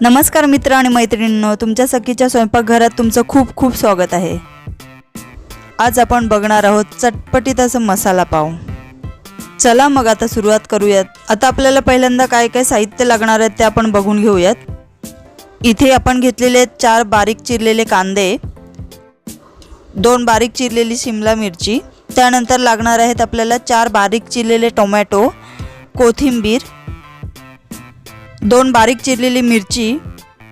नमस्कार मित्र आणि मैत्रिणींनो तुमच्या सखीच्या स्वयंपाकघरात तुमचं खूप खूप स्वागत आहे. आज आपण बघणार आहोत चटपटीत असं मसाला पाव. चला मग आता सुरुवात करूयात. आता आपल्याला पहिल्यांदा काय काय साहित्य लागणार आहेत ते आपण बघून घेऊयात. इथे आपण घेतलेले आहेत चार बारीक चिरलेले कांदे दोन बारीक चिरलेली शिमला मिरची त्यानंतर लागणार आहेत आपल्याला चार बारीक चिरलेले टोमॅटो कोथिंबीर दोन बारीक चिरलेली मिरची.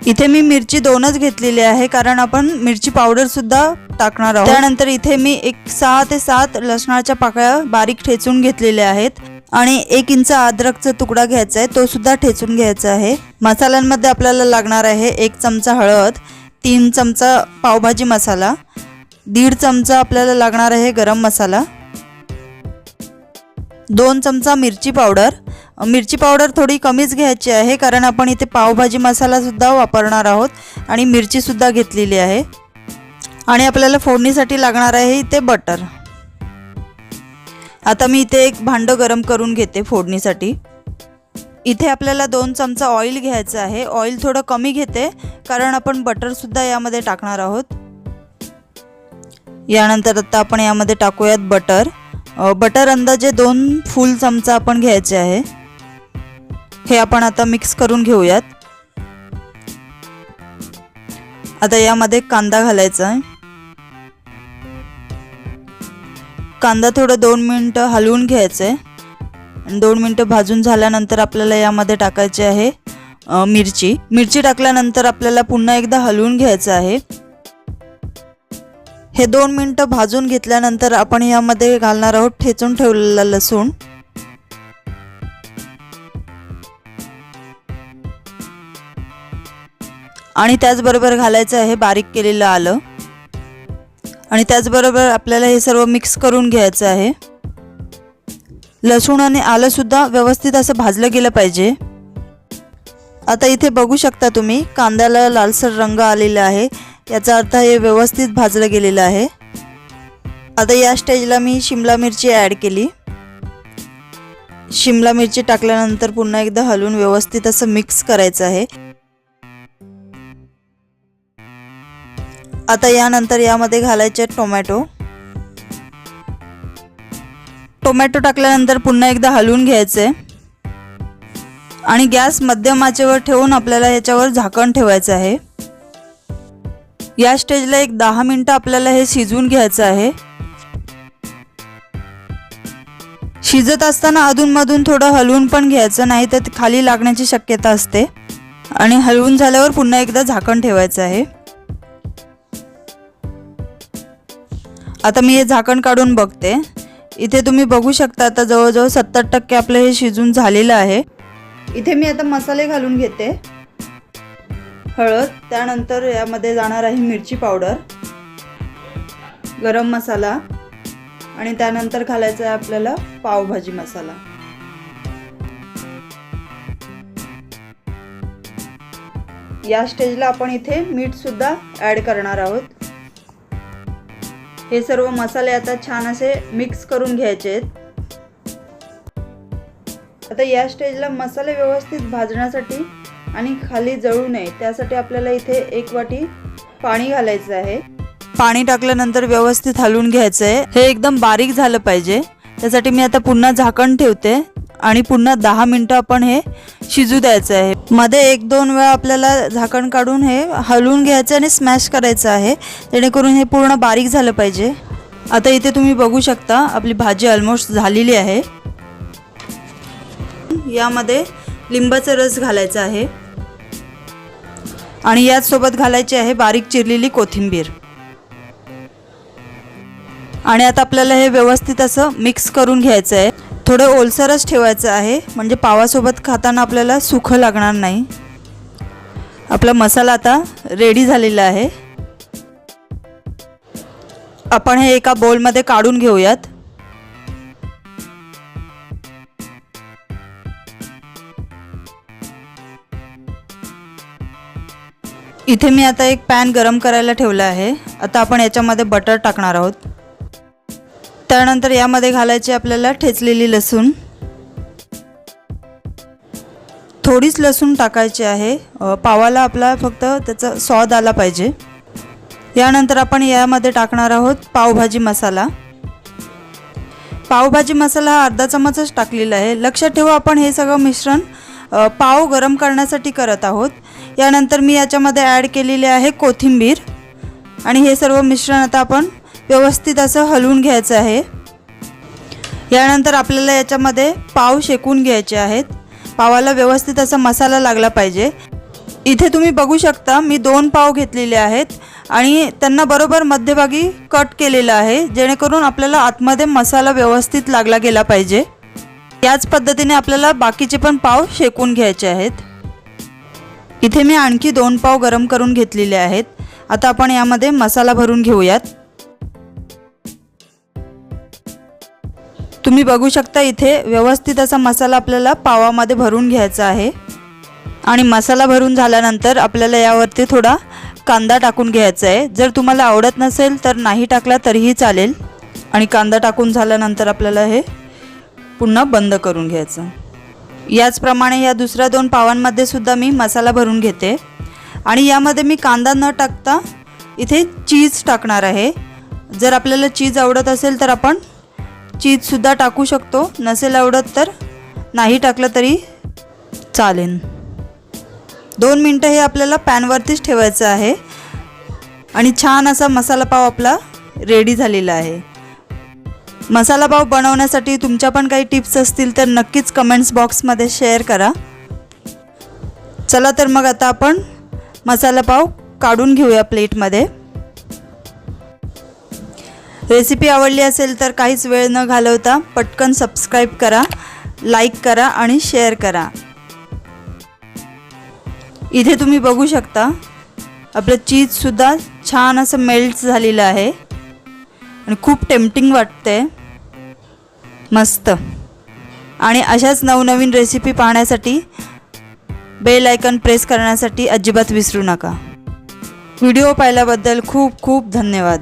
इथे मी मिरची दोनच घेतलेली आहे कारण आपण मिरची पावडर सुद्धा टाकणार आहोत. त्यानंतर इथे मी एक सहा ते सात लसणाच्या पाकळ्या बारीक ठेचून घेतलेल्या आहेत. आणि एक इंच अद्रकचा तुकडा घ्यायचा आहे तो सुद्धा ठेचून घ्यायचा आहे. मसाल्यांमध्ये आपल्याला लागणार आहे एक चमचा हळद तीन चमचा पावभाजी मसाला दीड चमचा आपल्याला लागणार आहे गरम मसाला दोन चमचा मिरची पावडर मिरची पावडर थोडी कमीच घ्यायची आहे कारण आपण इथे पावभाजी मसालासुद्धा वापरणार आहोत आणि मिरचीसुद्धा घेतलेली आहे. आणि आपल्याला फोडणीसाठी लागणार आहे इथे बटर आता मी इथे एक भांडं गरम करून घेते फोडणीसाठी. इथे आपल्याला दोन चमचा ऑइल घ्यायचं आहे. ऑइल थोडं कमी घेते कारण आपण बटरसुद्धा यामध्ये टाकणार आहोत. यानंतर आता आपण यामध्ये टाकूयात बटर बटर अंदाजे दोन फुल चमचा आपण घ्यायचे आहे. हे आपण आता मिक्स करून घेऊयात. आता यामध्ये कांदा घालायचा आहे. कांदा थोडं दोन मिनटं हलवून घ्यायचं आहे दोन मिनटं भाजून झाल्यानंतर आपल्याला यामध्ये टाकायचे आहे मिरची. मिरची टाकल्यानंतर आपल्याला पुन्हा एकदा हलवून घ्यायचं आहे. हे दोन मिनटं भाजून घेतल्यानंतर आपण यामध्ये घालणार आहोत ठेचून ठेवलेला लसूण. आणि त्याचबरोबर घालायचं आहे बारीक केलेलं आलं. आणि त्याचबरोबर आपल्याला हे सर्व मिक्स करून घ्यायचं आहे. लसूण आणि आलंसुद्धा व्यवस्थित असं भाजलं गेलं पाहिजे. आता इथे बघू शकता तुम्ही कांद्याला लालसर रंग आलेला आहे. याचा अर्थ हे व्यवस्थित भाजलं गेलेलं आहे. आता या स्टेजला मी शिमला मिरची ॲड केली. शिमला मिरची टाकल्यानंतर पुन्हा एकदा हलवून व्यवस्थित असं मिक्स करायचं आहे. आता यानंतर यामध्ये घालायचे टोमॅटो. टोमॅटो टाकल्यानंतर पुन्हा एकदा हलवून घ्यायचे. आणि गॅस मध्यम आचेवर ठेवून आपल्याला याच्यावर झाकण ठेवायचं आहे. या स्टेजला एक दहा मिनटं आपल्याला हे शिजवून घ्यायचं आहे. शिजत असताना अधूनमधून थोडं हलवून पण घ्यायचं नाही तर खाली लागण्याची शक्यता असते. आणि हलवून झाल्यावर पुन्हा एकदा झाकण ठेवायचं आहे. आता मी हे झाकण काढून बघते. इथे तुम्ही बघू शकता आता जवळजवळ सत्तर टक्के आपलं हे शिजून झालेलं आहे. इथे मी आता मसाले घालून घेते. हळद त्यानंतर यामध्ये जाणार आहे मिरची पावडर गरम मसाला आणि त्यानंतर घालायचा आहे आपल्याला पावभाजी मसाला. या स्टेजला आपण इथे मीठ सुद्धा ॲड करणार आहोत. हे सर्व मसाले आता छान असे मिक्स करून घ्यायचे आहेत. आता या स्टेजला मसाले व्यवस्थित भाजण्यासाठी आणि खाली जळू नये त्यासाठी आपल्याला इथे एक वाटी पाणी घालायचं आहे. पाणी टाकल्यानंतर व्यवस्थित हलवून घ्यायचं आहे हे एकदम बारीक झालं पाहिजे. त्यासाठी मी आता पुन्हा झाकण ठेवते. आणि पुन्हा दहा मिनटं आपण हे शिजू द्यायचं आहे. मध्ये एक दोन वेळा आपल्याला झाकण काढून हे हलवून घ्यायचं आणि स्मॅश करायचं आहे. जेणेकरून हे पूर्ण बारीक झालं पाहिजे. आता इथे तुम्ही बघू शकता आपली भाजी ऑलमोस्ट झालेली आहे. यामध्ये लिंबाचा रस घालायचा आहे. आणि याचसोबत घालायची आहे बारीक चिरलेली कोथिंबीर. आणि आता आपल्याला हे व्यवस्थित असं मिक्स करून घ्यायचं आहे. थोडं ओलसरच ठेवायचं आहे. म्हणजे पावासोबत खाताना आपल्याला सुखं लागणार नाही. आपला मसाला आता रेडी झालेला आहे. आपण हे एका बोलमध्ये काढून घेऊयात. इथे मी आता एक पॅन गरम करायला ठेवला आहे. आता आपण याच्यामध्ये बटर टाकणार आहोत. त्यानंतर यामध्ये घालायची आपल्याला ठेचलेली लसूण. थोडीच लसूण टाकायची आहे. पावाला आपला फक्त त्याचा स्वाद आला पाहिजे. यानंतर आपण यामध्ये टाकणार आहोत पावभाजी मसाला. पावभाजी मसाला हा अर्धा चमचच टाकलेला आहे. लक्षात ठेवा आपण हे सगळं मिश्रण पाव गरम करण्यासाठी करत आहोत. यानंतर मी याच्यामध्ये ॲड केलेले आहे कोथिंबीर. आणि हे सर्व मिश्रण आता आपण व्यवस्थित असं हलवून घ्यायचं आहे. यानंतर आपल्याला याच्यामध्ये पाव शेकून घ्यायचे आहेत. पावाला व्यवस्थित असा मसाला लागला पाहिजे. इथे तुम्ही बघू शकता मी दोन पाव घेतलेले आहेत आणि त्यांना बरोबर मध्यभागी कट केलेलं आहे जेणेकरून आपल्याला आतमध्ये मसाला व्यवस्थित लागला गेला पाहिजे. याच पद्धतीने आपल्याला बाकीचे पण पाव शेकून घ्यायचे आहेत. इथे मी आणखी दोन पाव गरम करून घेतलेले आहेत. आता आपण यामध्ये मसाला भरून घेऊयात. तुम्ही बघू शकता इथे व्यवस्थित असा मसाला आपल्याला पावामध्ये भरून घ्यायचा आहे. आणि मसाला भरून झाल्यानंतर आपल्याला यावरती थोडा कांदा टाकून घ्यायचा आहे. जर तुम्हाला आवडत नसेल तर नाही टाकला तरीही चालेल. आणि कांदा टाकून झाल्यानंतर आपल्याला हे पुन्हा बंद करून घ्यायचं. याचप्रमाणे या दुसऱ्या दोन पावांमध्ये सुद्धा मी मसाला भरून घेते. आणि यामध्ये मी कांदा न टाकता इथे चीज टाकणार आहे. जर आपल्याला चीज आवडत असेल तर आपण चीजसुद्धा टाकू शकतो. नसेल आवडत तर नाही टाकलं तरी चालेल. दोन मिनटं हे आपल्याला पॅनवरतीच ठेवायचं आहे. आणि छान असा मसाला पाव आपला रेडी झालेला आहे. मसाला पाव बनवण्यासाठी तुमच्या पण काही टिप्स असतील तर नक्कीच कमेंट्स बॉक्समध्ये शेअर करा. चला तर मग आता आपण मसाला पाव काढून घेऊया प्लेटमध्ये रेसिपी आवडली असेल तर काहीच वेळ न घालवता पटकन सबस्क्राईब करा लाईक करा आणि शेअर करा. इथे तुम्ही बघू शकता आपलं चीजसुद्धा छान असं मेल्ट झालेलं आहे. आणि खूप टेम्पटिंग वाटते मस्त. आणि अशाच नवनवीन रेसिपी पाहण्यासाठी बेल आयकन प्रेस करण्यासाठी अजिबात विसरू नका. व्हिडिओ पाहिल्याबद्दल खूप खूप धन्यवाद.